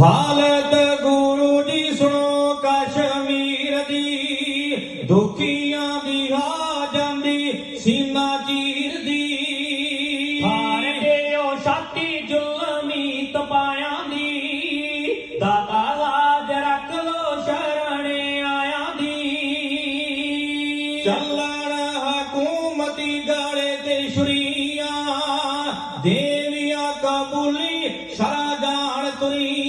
ਹਾਲਤ ਗੁਰੂ ਜੀ ਸੁਣੋ ਕਸ਼ਮੀਰ ਦੀ। ਦੁਖੀਆਂ ਦੀ ਹਾ ਜਾਂਦੀ ਸੀਨਾ ਚੀਰ ਦੀ। ਹਾਰ ਦਿਓ ਛਾਤੀ ਜ਼ੁਲਮੀ ਤਪਾਇਆਂ ਦੀ। ਦਾਤਾ ਲਾਜ ਰੱਖ ਲੋ ਸ਼ਰਣ ਆਇਆਂ ਦੀ। ਚੱਲਣ ਹਕੂਮਤੀ ਗਾਲੇ ਤੇ ਸ਼ੁਰੀਆਂ ਦੇਵੀਆਂ ਕਬੂਲੀ ਸ਼ਰਾ ਜਾਣ ਤੁਰੀਆਂ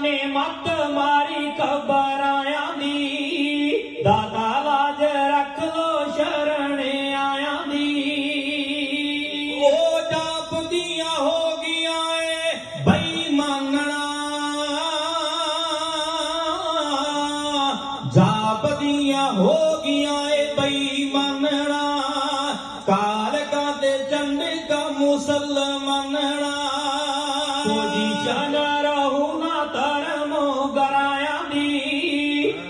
ਨੇ ਮੱਤ ਮਾਰੀ ਖਬਰ ਆਇਆਂ ਦੀ। ਦਾਤਾ ਲਾਜ ਰੱਖ ਲੋ ਸ਼ਰਣ ਆਇਆਂ ਦੀ। ਉਹ ਜਾਪਦੀਆਂ ਹੋ ਗਈਆਂ ਏ ਬੇਈਮਾਨਣਾ ਜਾਪਦੀਆਂ ਹੋ ਗਈਆਂ ਏ ਬੇਈਮਾਨਣਾ ਕਾਲਕਾਂ ਤੇ ਚੰਡਕਾ ਮੁਸਲਮਾਨਣਾ ਪੋਜੀਸ਼ਨ ਰਹੂ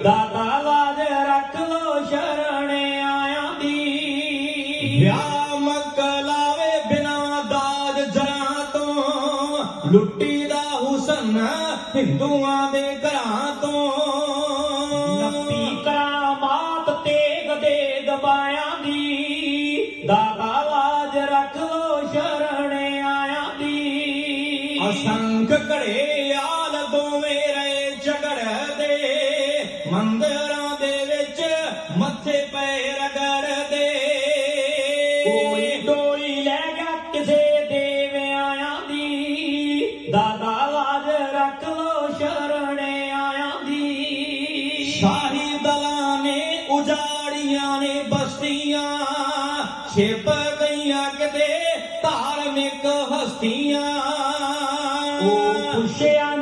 ਦਾਤਾ ਲਾਜ ਰੱਖ ਲੋ ਸ਼ਰਣ ਆਇਆਂ ਦੀ। ਵਿਆਹ ਮਕਲਾਵੇ ਬਿਨਾ ਦਾਜ ਜਰਾਂ ਤੋਂ। ਲੁੱਟੀ ਦਾ ਹੁਸਨ ਹਿੰਦੂਆਂ ਦੇ ਘਰਾਂ ਤੋਂ। ਨੱਪੀ ਕਰਾਮਾਤ ਤੇਗ ਦੇ ਦਬਾਇਆਂ ਦੀ। ਦਾਤਾ ਲਾਜ ਰੱਖ ਲੋ ਸ਼ਰਣ ਆਇਆਂ ਦੀ। ਅਸੰਖ ਘੜੇ ਆਲ ਦੋਵੇਂ ਮੰਦਰਾਂ ਦੇ ਵਿੱਚ ਮੱਥੇ ਪੈ ਰਗੜਦੇ। ਕੋਈ ਡੋਲੀ ਲੈ ਗਿਆ ਕਿਸੇ ਦੇਵ ਆਇਆਂ ਦੀ। ਦਾਦਾ ਲਾਜ ਰੱਖ ਲੋ ਸ਼ਰਣ ਆਇਆਂ ਦੀ। ਸ਼ਾਹੀ ਦਲਾਂ ਨੇ ਉਜਾੜੀਆਂ ਨੇ ਬਸਤੀਆਂ। ਛਿਪ ਗਈਆਂ ਕਿਤੇ ਧਾਰਮਿਕ ਹਸਤੀਆਂ। ਉਹ ਪੁੱਛਿਆ